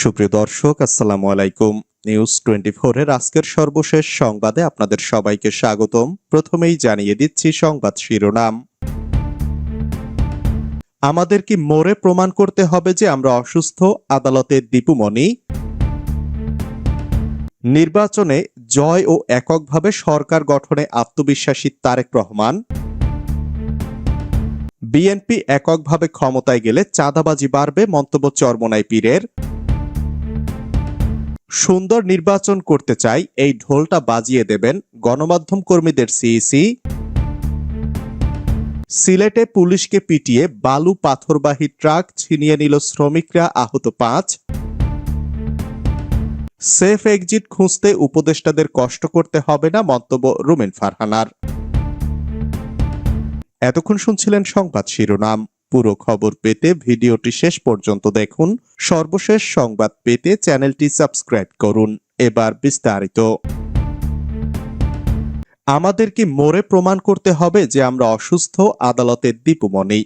সুপ্রিয় দর্শক, আসসালামু আলাইকুম। নিউজ টোয়েন্টি এর আজকের সর্বশেষ সংবাদে আপনাদের সবাইকে স্বাগতম। প্রথমেই জানিয়ে দিচ্ছি সংবাদ শিরোনাম। আমাদের কি মোড়ে প্রমাণ করতে হবে যে আমরা অসুস্থ? আদালতে দীপুমণি। নির্বাচনে জয় ও এককভাবে সরকার গঠনে আত্মবিশ্বাসী তারেক রহমান। বিএনপি এককভাবে ক্ষমতায় গেলে চাঁদাবাজি বাড়বে, মন্তব্য চরমনাই পীরের। সুন্দর নির্বাচন করতে চাই, এই ঢোলটা বাজিয়ে দেবেন গণমাধ্যম কর্মীদের সিইসি। সিলেটে পুলিশকে পিটিয়ে বালু পাথরবাহী ট্রাক ছিনিয়ে নিল শ্রমিকরা আহত পাঁচ। সেফ এক্সিট খুঁজতে উপদেষ্টাদের কষ্ট করতে হবে না মন্তব্য রুমেন ফারহানার। এতক্ষণ শুনছিলেন সংবাদ শিরোনাম। পুরো খবর পেতে ভিডিওটি শেষ পর্যন্ত দেখুন। সর্বশেষ সংবাদ পেতে চ্যানেলটি সাবস্ক্রাইব করুন। এবার বিস্তারিত। আমাদের কি মোড়ে প্রমাণ করতে হবে যে আমরা অসুস্থ আদালতের দীপুমণি।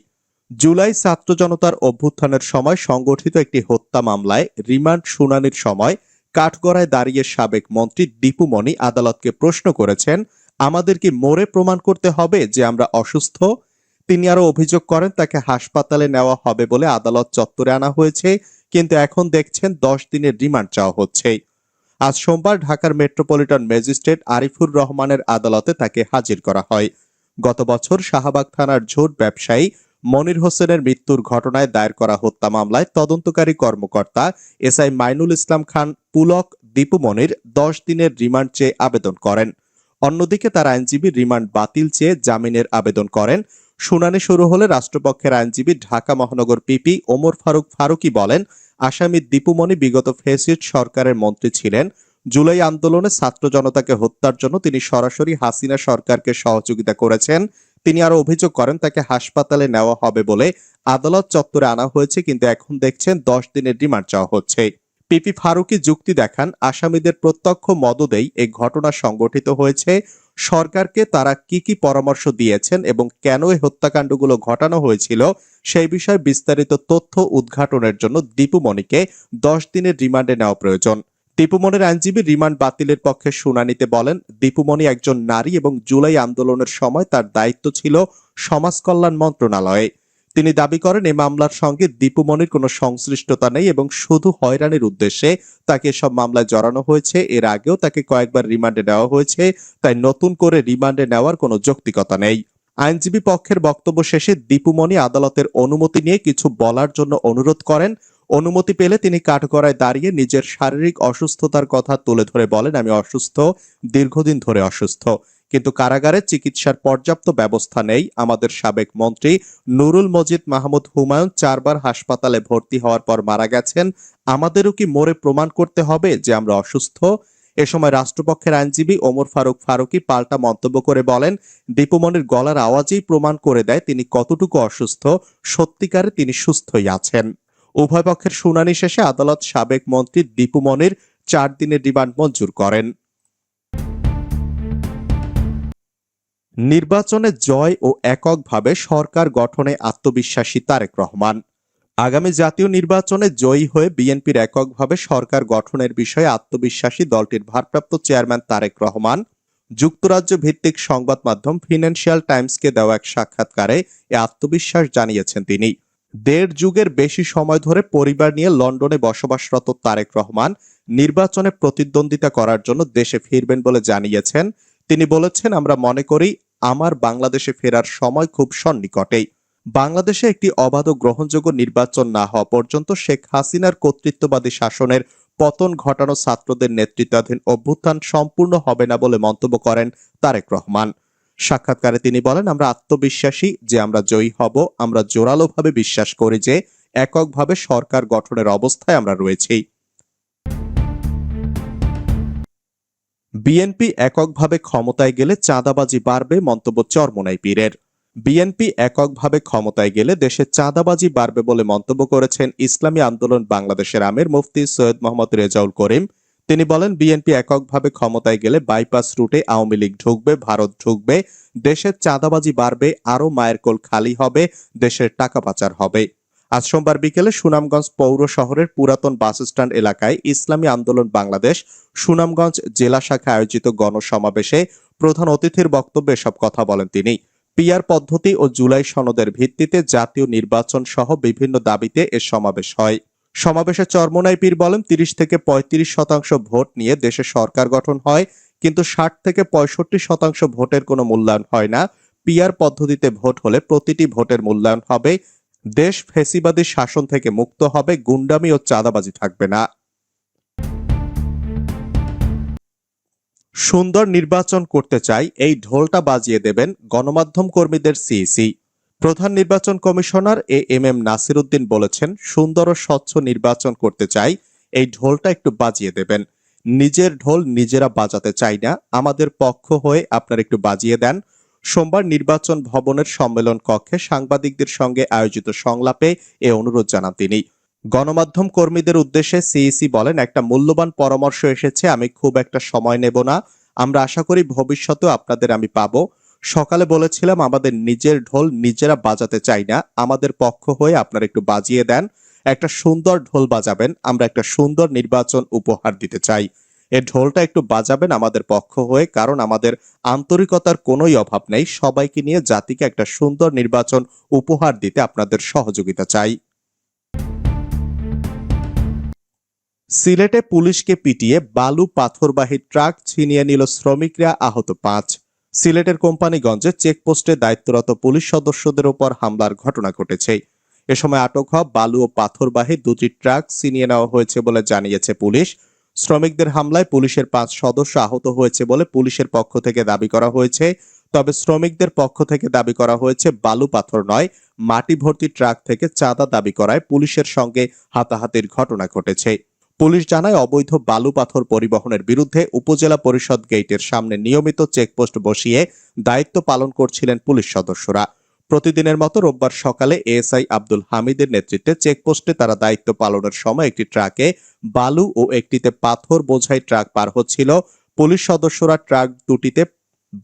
জুলাই ছাত্র জনতার অভ্যুত্থানের সময় সংগঠিত একটি হত্যা মামলায় রিমান্ড শুনানির সময় কাঠগড়ায় দাঁড়িয়ে সাবেক মন্ত্রী দীপুমণি আদালতকে প্রশ্ন করেছেন আমাদের কি মোড়ে প্রমাণ করতে হবে যে আমরা অসুস্থ তিনি আরও অভিযোগ করেন, তাকে হাসপাতালে নেওয়া হবে বলে আদালত চত্বরে আনা হয়েছে, কিন্তু এখন দেখছেন দশ দিনের রিমান্ড চাওয়া হচ্ছে। আজ সোমবার ঢাকার মেট্রোপলিটন ম্যাজিস্ট্রেট আরিফুর রহমানের আদালতে তাকে হাজির করা হয়। গত বছর শাহবাগ থানার ঝোট ব্যবসায়ী মনির হোসেনের মৃত্যুর ঘটনায় দায়ের করা হত্যা মামলায় তদন্তকারী কর্মকর্তা এসআই মাইনুল ইসলাম খান, পুলক, দীপু মনির দশ দিনের রিমান্ড চেয়ে আবেদন করেন। অন্যদিকে তার আইনজীবী রিমান্ড বাতিল চেয়ে জামিনের আবেদন করেন। শুনানি শুরু হলে রাষ্ট্রপক্ষের আইনজীবী ঢাকা মহানগর পিপি ওমর ফারুক ফারুকি বলেন, আসামি দীপুমণি বিগত ফেসিট সরকারের মন্ত্রী ছিলেন। জুলাই আন্দোলনে ছাত্র জনতাকে হত্যার জন্য তিনি সরাসরি হাসিনা সরকারকে সহযোগিতা করেছেন। তিনি আরও অভিযোগ করেন, তাকে হাসপাতালে নেওয়া হবে বলে আদালত চত্বরে আনা হয়েছে, কিন্তু এখন দেখছেন দশ দিনের রিমান্ড চাওয়া হচ্ছে। পিপি ফারুকি যুক্তি দেখান, আসামিদের প্রত্যক্ষ মদদেই এই ঘটনা সংগঠিত হয়েছে। সরকারকে তারা কি কি পরামর্শ দিয়েছেন এবং কেন এই হত্যাকাণ্ডগুলো ঘটানো হয়েছিল, সেই বিষয়ে বিস্তারিত তথ্য উদ্ঘাটনের জন্য দীপুমণিকে দশ দিনের রিমান্ডে নেওয়া প্রয়োজন। দীপুমণির আইনজীবী রিমান্ড বাতিলের পক্ষে শুনানিতে বলেন দীপুমণি একজন নারী এবং জুলাই আন্দোলনের সময় তার দায়িত্ব ছিল সমাজ কল্যাণ মন্ত্রণালয়ে। তিনি দাবি করেন এই মামলার সঙ্গে দীপুমণির কোনো সংশ্লিষ্টতা নেই এবং শুধু হয়রানির উদ্দেশ্যে তাকে সব মামলায় জড়ানো হয়েছে। এর আগেও তাকে কয়েকবার রিমান্ডে নেওয়া হয়েছে, তাই নতুন করে রিমান্ডে নেওয়ার কোনো যৌক্তিকতা নেই। আইনজীবী পক্ষের বক্তব্য শেষে দীপুমণি আদালতের অনুমতি নিয়ে কিছু বলার জন্য অনুরোধ করেন। অনুমতি পেলে তিনি কাঠগড়ায় দাঁড়িয়ে নিজের শারীরিক অসুস্থতার কথা তুলে ধরে বলেন, আমি অসুস্থ, দীর্ঘদিন ধরে অসুস্থ। কিন্তু কারাগারে চিকিৎসার পর্যাপ্ত ব্যবস্থা নেই। আমাদের সাবেক মন্ত্রী নুরুল মজিদ মাহমুদ হুমায়ুন চারবার হাসপাতালে ভর্তি হওয়ার পর মারা গেছেন। আমাদেরও কি মোড়ে প্রমাণ করতে হবে যে আমরা অসুস্থ? এ সময় রাষ্ট্রপক্ষের আইনজীবী ওমর ফারুক ফারুকি পাল্টা মন্তব্য করে বলেন দীপুমণির গলার আওয়াজেই প্রমাণ করে দেয় তিনি কতটুকু অসুস্থ, সত্যিকারে তিনি সুস্থই আছেন। উভয় পক্ষের শুনানি শেষে আদালত সাবেক মন্ত্রী দীপুমণির চার দিনের রিমান্ড মঞ্জুর করেন। নির্বাচনে জয় ও এককভাবে সরকার গঠনে আত্মবিশ্বাসী তারেক রহমান। আগামী জাতীয় নির্বাচনে জয়ী হয়ে বিএনপির এককভাবে সরকার গঠনের বিষয়ে আত্মবিশ্বাসী দলটির ভারপ্রাপ্ত চেয়ারম্যান তারেক রহমান, যুক্তরাজ্য ভিত্তিক সংবাদ মাধ্যম ফিনান্সিয়াল টাইমসকে দেওয়া এক সাক্ষাৎকারে এ আত্মবিশ্বাস জানিয়েছেন তিনি। দেড় যুগের বেশি সময় ধরে পরিবার নিয়ে লন্ডনে বসবাসরত তারেক রহমান নির্বাচনে প্রতিদ্বন্দ্বিতা করার জন্য দেশে ফিরবেন বলে জানিয়েছেন। তিনি বলেছেন, আমরা মনে করি আমার বাংলাদেশে ফেরার সময় খুব সন্নিকটেই। বাংলাদেশে একটি অবাধ গ্রহণযোগ্য নির্বাচন না হওয়া পর্যন্ত শেখ হাসিনার কর্তৃত্ববাদী শাসনের পতন ঘটানো ছাত্রদের নেতৃত্বাধীন অভ্যুত্থান সম্পূর্ণ হবে না বলে মন্তব্য করেন তারেক রহমান। সাক্ষাৎকারে তিনি বলেন, আমরা আত্মবিশ্বাসী যে আমরা জয়ী হব, আমরা জোরালোভাবে বিশ্বাস করি যে এককভাবে সরকার গঠনের অবস্থায় আমরা রয়েছি। বিএনপি এককভাবে ক্ষমতায় গেলে চাঁদাবাজি বাড়বে মন্তব্য চরমোনাই পীরের। বিএনপি এককভাবে ক্ষমতায় গেলে দেশে চাঁদাবাজি বাড়বে বলে মন্তব্য করেছেন ইসলামী আন্দোলন বাংলাদেশের আমির মুফতি সৈয়দ মোহাম্মদ রেজাউল করিম। তিনি বলেন, বিএনপি এককভাবে ক্ষমতায় গেলে বাইপাস রুটে আওয়ামী লীগ ঢুকবে, ভারত ঢুকবে, দেশের চাঁদাবাজি বাড়বে, আরও মায়ের কোল খালি হবে, দেশের টাকা পাচার হবে। আজ সোমবার বিকেলে সুনামগঞ্জ পৌর শহরের পুরাতন বাস স্ট্যান্ড এলাকায় ইসলামী আন্দোলন বাংলাদেশ সুনামগঞ্জ জেলা শাখা আয়োজিত গণসমাবেশে প্রধান অতিথির বক্তব্যে সব কথা বলেন তিনি। পিয়ার পদ্ধতি ও জুলাই সনদের ভিত্তিতে জাতীয় নির্বাচন সহ বিভিন্ন দাবিতে এ সমাবেশ হয়। সমাবেশে চরমোনাই পীর বলেন, তিরিশ থেকে পঁয়ত্রিশ শতাংশ ভোট নিয়ে দেশে সরকার গঠন হয়, কিন্তু ষাট থেকে পঁয়ষট্টি শতাংশ ভোটের কোনো মূল্যায়ন হয় না। পিয়ার পদ্ধতিতে ভোট হলে প্রতিটি ভোটের মূল্যায়ন হবে দেশ ফেসিবাদী শাসন থেকে মুক্ত হবে, গুন্ডামি ও চাঁদাবাজি থাকবে না। সুন্দর নির্বাচন করতে চাই, এই ঢোলটা বাজিয়ে দেবেন গণমাধ্যম কর্মীদের সিইসি। প্রধান নির্বাচন commissioner A M M Nasir Uddin বলেছেন, সুন্দর ও স্বচ্ছ নির্বাচন করতে চাই, এই ঢোলটা একটু বাজিয়ে দেবেন। নিজের ঢোল নিজেরা বাজাতে চাই না, আমাদের পক্ষ হয়ে আপনার একটু বাজিয়ে দেন। সোমবার নির্বাচন ভবনের সম্মেলন কক্ষে সাংবাদিকদের সঙ্গে আয়োজিত সংলাপে এ অনুরোধ জানান তিনি। গণমাধ্যম কর্মীদের উদ্দেশ্যে সিইসি বলেন, একটা মূল্যবান পরামর্শ এসেছে, আমি খুব একটা সময় নেব না। আমরা আশা করি ভবিষ্যতেও আপনাদের আমি পাবো। সকালে বলেছিলাম, আমাদের নিজের ঢোল নিজেরা বাজাতে চাই না। আমাদের পক্ষ হয়ে আপনারা একটু বাজিয়ে দেন। একটা সুন্দর ঢোল বাজাবেন। আমরা একটা সুন্দর নির্বাচন উপহার দিতে চাই। এ ঢোলটা একটু বাজাবেন আমাদের পক্ষ হয়ে, কারণ আমাদের আন্তরিকতার কোনোই অভাব নেই। সবাইকে নিয়ে জাতিকে একটা সুন্দর নির্বাচন উপহার দিতে আপনাদের সহযোগিতা চাই। সিলেটে পুলিশকে পিটিয়ে বালু পাথরবাহী ট্রাক ছিনিয়ে নিল শ্রমিকরা আহত পাঁচ। সিলেটের কোম্পানিগঞ্জে চেকপোস্টে দায়িত্বরত পুলিশ সদস্যদের ওপর হামলার ঘটনা ঘটেছে। এ সময় আটক হওয়া বালু ও পাথরবাহী দুটি ট্রাক ছিনিয়ে নেওয়া হয়েছে বলে জানিয়েছে পুলিশ। শ্রমিকদের হামলায় পুলিশের পাঁচ সদস্য আহত হয়েছে বলে পুলিশের পক্ষ থেকে দাবি করা হয়েছে। তবে শ্রমিকদের পক্ষ থেকে দাবি করা হয়েছে, বালু পাথর নয়, মাটি ভর্তি ট্রাক থেকে চাঁদা দাবি করায় পুলিশের সঙ্গে হাতাহাতির ঘটনা ঘটেছে। পুলিশ জানায়, অবৈধ বালু পাথর পরিবহনের বিরুদ্ধে উপজেলা পরিষদ গেটের সামনে নিয়মিত চেকপোস্ট বসিয়ে দায়িত্ব পালন করছিলেন পুলিশ সদস্যরা। প্রতিদিনের মতো রোববার সকালে এএসআই আব্দুল হামিদের নেতৃত্বে চেকপোস্টে তারা দায়িত্ব পালনের সময় একটি ট্রাকে বালু ও একটিতে পাথর বোঝাই ট্রাক পার হচ্ছিল। পুলিশ সদস্যরা ট্রাক দুটিতে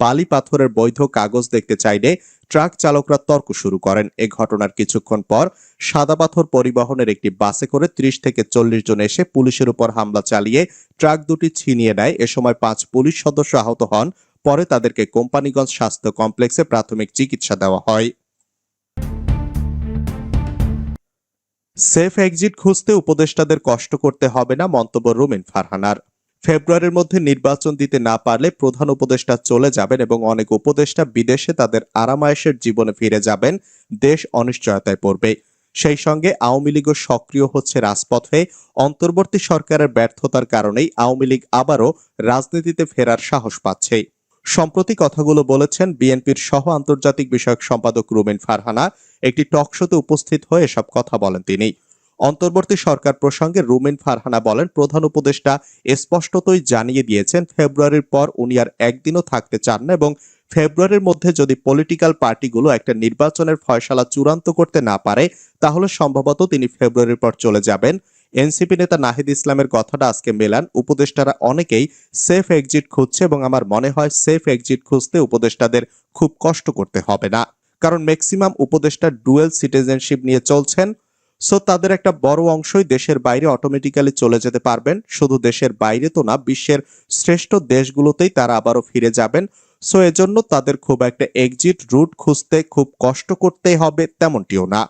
বালি পাথরের বৈধ কাগজ দেখতে চাইলে ট্রাক চালকরা তর্ক শুরু করেন। এ ঘটনার কিছুক্ষণ পর সাদা পাথর পরিবহনের একটি বাসে করে ত্রিশ থেকে চল্লিশ জন এসে পুলিশের উপর হামলা চালিয়ে ট্রাক দুটি ছিনিয়ে নেয়। এ সময় পাঁচ পুলিশ সদস্য আহত হন। পরে তাদেরকে কোম্পানিগঞ্জ স্বাস্থ্য কমপ্লেক্সে প্রাথমিক চিকিৎসা দেওয়া হয়। সেফ এক্সিট খুঁজতে উপদেষ্টাদের কষ্ট করতে হবে না মন্তব্য রুমিন ফারহানার। ফেব্রুয়ারির মধ্যে নির্বাচন দিতে না পারলে প্রধান উপদেষ্টা চলে যাবেন এবং অনেক উপদেষ্টা বিদেশে তাদের আরামায়েশের জীবনে ফিরে যাবেন, দেশ অনিশ্চয়তায় পড়বে। সেই সঙ্গে আওয়ামী লীগও সক্রিয় হচ্ছে রাজপথে অন্তর্বর্তী সরকারের ব্যর্থতার কারণেই আওয়ামী লীগ আবারও রাজনীতিতে ফেরার সাহস পাচ্ছে। সম্প্রতি কথাগুলো বলেছেন বিএনপির সহ আন্তর্জাতিক বিষয়ক সম্পাদক রুমিন ফারহানা। একটি টক শোতে উপস্থিত হয়ে এসব কথা বলেন তিনি। অন্তর্বর্তী সরকার প্রসঙ্গে রুমিন ফারহানা বলেন, প্রধান উপদেষ্টা স্পষ্টতই জানিয়ে দিয়েছেন, ফেব্রুয়ারির পর উনি আর একদিনও থাকতে চান না এবং ফেব্রুয়ারির মধ্যে যদি পলিটিক্যাল পার্টিগুলো একটা নির্বাচনের ফয়সালা চূড়ান্ত করতে না পারে, তাহলে সম্ভবত তিনি ফেব্রুয়ারির পর চলে যাবেন। এনসিপি নেতা নাহিদ ইসলামের কথাটা আজকে মেলান। উপদেষ্টারা অনেকেই সেফ এক্সিট খুঁজছে এবং আমার মনে হয় সেফ এক্সিট খুঁজতে উপদেষ্টাদের খুব কষ্ট করতে হবে না। কারণ ম্যাক্সিমাম উপদেষ্টা ডুয়েল সিটিজেনশিপ নিয়ে চলছেন সো তাদের একটা বড় অংশই দেশের বাইরে অটোমেটিক্যালি চলে যেতে পারবেন। শুধু দেশের বাইরে তো না, বিশ্বের শ্রেষ্ঠ দেশগুলোতেই তারা আবারও ফিরে যাবেন। সো এজন্য তাদের খুব একটা এক্সিট রুট খুঁজতে খুব কষ্ট করতে হবে তেমনটিও না।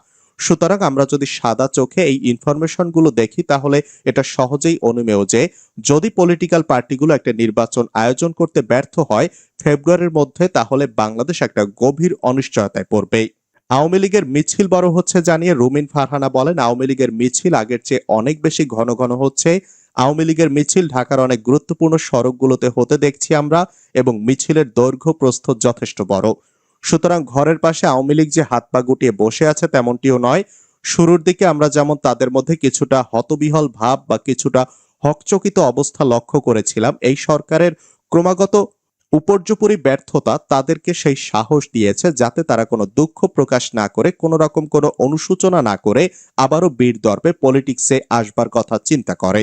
সুতরাং আমরা যদি সাদা চোখে এই ইনফরমেশনগুলো দেখি, তাহলে এটা সহজেই অনুমেয় যে, যদি পলিটিক্যাল পার্টিগুলো একটা নির্বাচন আয়োজন করতে ব্যর্থ হয়, ফেব্রুয়ারির মধ্যে তাহলে বাংলাদেশ একটা গভীর অনিশ্চয়তায় পড়বে আওয়ামী লীগের মিছিল বড় হচ্ছে জানিয়ে রুমিন ফারহানা বলেন, আওয়ামী লীগের মিছিল আগের চেয়ে অনেক বেশি ঘন ঘন হচ্ছে। আওয়ামী লীগের মিছিল ঢাকার অনেক গুরুত্বপূর্ণ সড়কগুলোতে হতে দেখছি আমরা, এবং মিছিলের দৈর্ঘ্য প্রস্থ যথেষ্ট বড়। সুতরাং ঘরের পাশে আওয়ামী লীগ যে হাত পা গুটিয়ে বসে আছে তেমনটিও নয়। শুরুর দিকে আমরা যেমন তাদের মধ্যে কিছুটা হতবিহল ভাব বা কিছুটা হকচকিত অবস্থা লক্ষ্য করেছিলাম, এই সরকারের ক্রমাগত উপর্যুপরি ব্যর্থতা তাদেরকে সেই সাহস দিয়েছে যাতে তারা কোনো দুঃখ প্রকাশ না করে, কোনো রকম কোনো অনুশোচনা না করে, আবারও বীর দর্পে পলিটিক্সে আসবার কথা চিন্তা করে